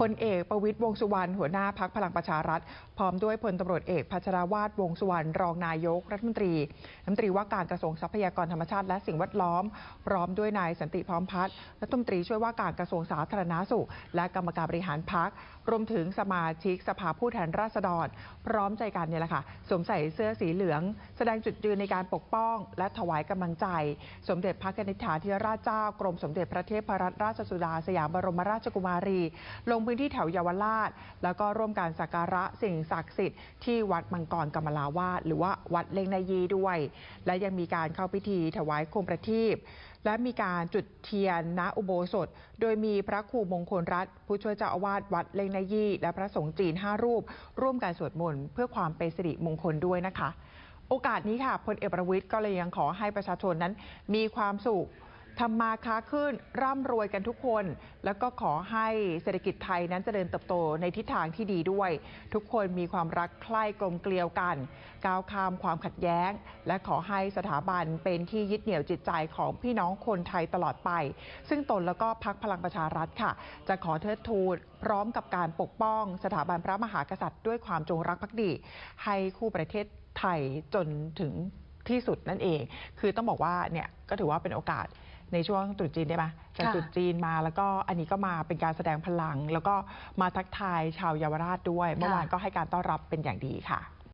พลเอกประวิตยวงสุวรรณหัวหน้าพักพลังประชารัฐ พร้อมด้วยพลตำรวจเอกพัชรวาทวงสุวรรณรองนายกรัฐมนตรีรัฐมนตรีว่าการกระทรวงทรัพยากรธรรมชาติและสิ่งแวดล้อม พร้อมด้วยนายสันติพร้อมพัฒน์รัฐมนตรีช่วยว่าการกระทรวงสาธารณาสุข และกรรมการบริหารพักรวมถึงสมาชิกสภาผู้แทนราษฎร พร้อมใจกันเนี่ยแหละค่ะสวมใส่เสื้อสีเหลือง แสดงจุดยืนในการปกป้อง และถวายกำลังใจ สมเด็จพระนิธิถาธิราชเจ้ากรมสมเด็จพระเทพรัตนราชสุดาสยามบรมราชกุมารีลงพื้นที่แถวเยาวราช แล้วก็ร่วมการสักการะสิ่งศักดิ์สิทธิ์ที่วัดมังกรกำมลาวาสหรือว่าวัดเลงนายีด้วย และยังมีการเข้าพิธีถวายโคมประทีปและมีการจุดเทียนณอุโบสถ โดยมีพระครูมงคลรัตน์ผู้ช่วยเจ้าอาวาสวัดเลงนายีและพระสงฆ์จีน 5 รูป ร่วมการสวดมนต์เพื่อความเป็นสิริมงคลด้วยนะคะ โอกาสนี้ค่ะพลเอกประวิตยก็เลยยังขอให้ประชาชนนั้นมีความสุข ทำมาค้าขึ้นร่ำรวยกันทุกคน แล้วก็ขอให้เศรษฐกิจไทยนั้นเจริญเติบโตในทิศทางที่ดีด้วย ทุกคนมีความรักใคร่กลมเกลียวกัน ก้าวข้ามความขัดแย้ง และขอให้สถาบันเป็นที่ยึดเหนี่ยวจิตใจของพี่น้องคนไทยตลอดไป ซึ่งตนแล้วก็พักพลังประชารัฐค่ะ จะขอเทิดทูนพร้อมกับการปกป้องสถาบันพระมหากษัตริย์ด้วยความจงรักภักดี ให้คู่ประเทศไทยจนถึงที่สุดนั่นเอง คือต้องบอกว่าเนี่ยก็ถือว่าเป็นโอกาส ในช่วงตรุษจีนได้ไหมจากค่ะตรุษจีนมาแล้วก็อันนี้ก็มาเป็นการแสดงพลัง แล้วก็มาทักทายชาวเยาวราชด้วย เมื่อวานก็ให้การต้อนรับเป็นอย่างดีค่ะ